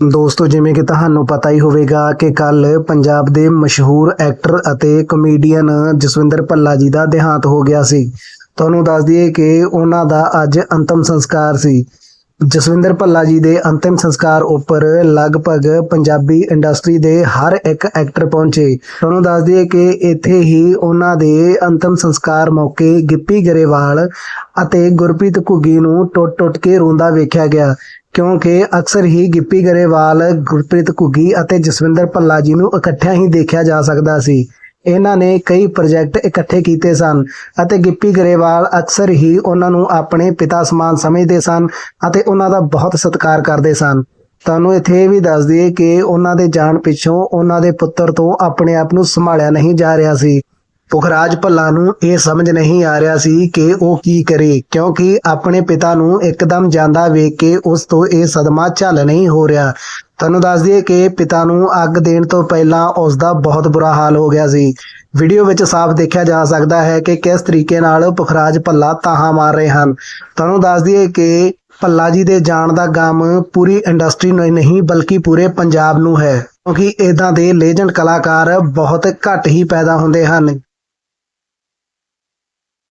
ਦੋਸਤੋ, ਜਿਵੇਂ ਕਿ ਤੁਹਾਨੂੰ ਪਤਾ ਹੀ ਹੋਵੇਗਾ ਕਿ ਕੱਲ ਪੰਜਾਬ ਦੇ ਮਸ਼ਹੂਰ ਐਕਟਰ ਅਤੇ ਕਮੇਡੀਅਨ ਜਸਵਿੰਦਰ ਭੱਲਾ ਜੀ ਦਾ ਦੇਹਾਂਤ ਹੋ ਗਿਆ ਸੀ। ਤੁਹਾਨੂੰ ਦੱਸ ਦਈਏ ਕਿ ਉਹਨਾਂ ਦਾ ਅੱਜ ਅੰਤਮ ਸੰਸਕਾਰ ਸੀ। ਜਸਵਿੰਦਰ ਭੱਲਾ ਜੀ ਦੇ ਅੰਤਿਮ ਸੰਸਕਾਰ ਉੱਪਰ ਲਗਭਗ ਪੰਜਾਬੀ ਇੰਡਸਟਰੀ ਦੇ ਹਰ ਇੱਕ ਐਕਟਰ ਪਹੁੰਚੇ। ਤੁਹਾਨੂੰ ਦੱਸ ਦਈਏ ਕਿ ਇੱਥੇ ਹੀ ਉਹਨਾਂ ਦੇ ਅੰਤਮ ਸੰਸਕਾਰ ਮੌਕੇ ਗਿੱਪੀ ਗਰੇਵਾਲ ਅਤੇ ਗੁਰਪ੍ਰੀਤ ਘੁੱਗੀ ਨੂੰ ਟੁੱਟ-ਟੁੱਟ ਕੇ ਰੋਂਦਾ ਵੇਖਿਆ ਗਿਆ, ਕਿਉਂਕਿ ਅਕਸਰ ਹੀ ਗਿੱਪੀ ਗਰੇਵਾਲ, ਗੁਰਪ੍ਰੀਤ ਘੁੱਗੀ ਅਤੇ ਜਸਵਿੰਦਰ ਭੱਲਾ ਜੀ ਨੂੰ ਇਕੱਠਿਆਂ ਹੀ ਦੇਖਿਆ ਜਾ ਸਕਦਾ ਸੀ। ਇਹਨਾਂ ਨੇ ਕਈ ਪ੍ਰੋਜੈਕਟ ਇਕੱਠੇ ਕੀਤੇ ਸਨ ਅਤੇ ਗਿੱਪੀ ਗਰੇਵਾਲ ਅਕਸਰ ਹੀ ਉਹਨਾਂ ਨੂੰ ਆਪਣੇ ਪਿਤਾ ਸਮਾਨ ਸਮਝਦੇ ਸਨ ਅਤੇ ਉਹਨਾਂ ਦਾ ਬਹੁਤ ਸਤਿਕਾਰ ਕਰਦੇ ਸਨ। ਤੁਹਾਨੂੰ ਇੱਥੇ ਇਹ ਵੀ ਦੱਸ ਦਈਏ ਕਿ ਉਹਨਾਂ ਦੇ ਜਾਣ ਪਿੱਛੋਂ ਉਹਨਾਂ ਦੇ ਪੁੱਤਰ ਤੋਂ ਆਪਣੇ ਆਪ ਨੂੰ ਸੰਭਾਲਿਆ ਨਹੀਂ ਜਾ ਰਿਹਾ ਸੀ। ਪੁਖਰਾਜ ਭੱਲਾ ਨੂੰ ਇਹ ਸਮਝ ਨਹੀਂ ਆ ਰਿਹਾ ਸੀ ਕਿ ਉਹ ਕੀ ਕਰੇ, ਕਿਉਂਕਿ ਆਪਣੇ ਪਿਤਾ ਨੂੰ ਇੱਕਦਮ ਜਾਂਦਾ ਵੇਖ ਕੇ ਉਸ ਤੋਂ ਇਹ ਸਦਮਾ ਝੱਲ ਨਹੀਂ ਹੋ ਰਿਹਾ। ਤੁਹਾਨੂੰ ਦੱਸ ਦਈਏ ਕਿ ਪਿਤਾ ਨੂੰ ਅੱਗ ਦੇਣ ਤੋਂ ਪਹਿਲਾਂ ਉਸ ਦਾ ਬਹੁਤ ਬੁਰਾ ਹਾਲ ਹੋ ਗਿਆ ਸੀ। ਵੀਡੀਓ ਵਿੱਚ ਸਾਫ਼ ਦੇਖਿਆ ਜਾ ਸਕਦਾ ਹੈ ਕਿ ਕਿਸ ਤਰੀਕੇ ਨਾਲ ਪੁਖਰਾਜ ਭੱਲਾ ਤਾਹਾਂ ਮਾਰ ਰਹੇ ਹਨ। ਤੁਹਾਨੂੰ ਦੱਸ ਦਈਏ ਕਿ ਭੱਲਾ ਜੀ ਦੇ ਜਾਣ ਦਾ ਗਮ ਪੂਰੀ ਇੰਡਸਟਰੀ ਨੂੰ ਨਹੀਂ, ਬਲਕਿ ਪੂਰੇ ਪੰਜਾਬ ਨੂੰ ਹੈ, ਕਿਉਂਕਿ ਇਦਾਂ ਦੇ ਲੇਜੈਂਡ ਕਲਾਕਾਰ ਬਹੁਤ ਘੱਟ ਹੀ ਪੈਦਾ ਹੁੰਦੇ ਹਨ।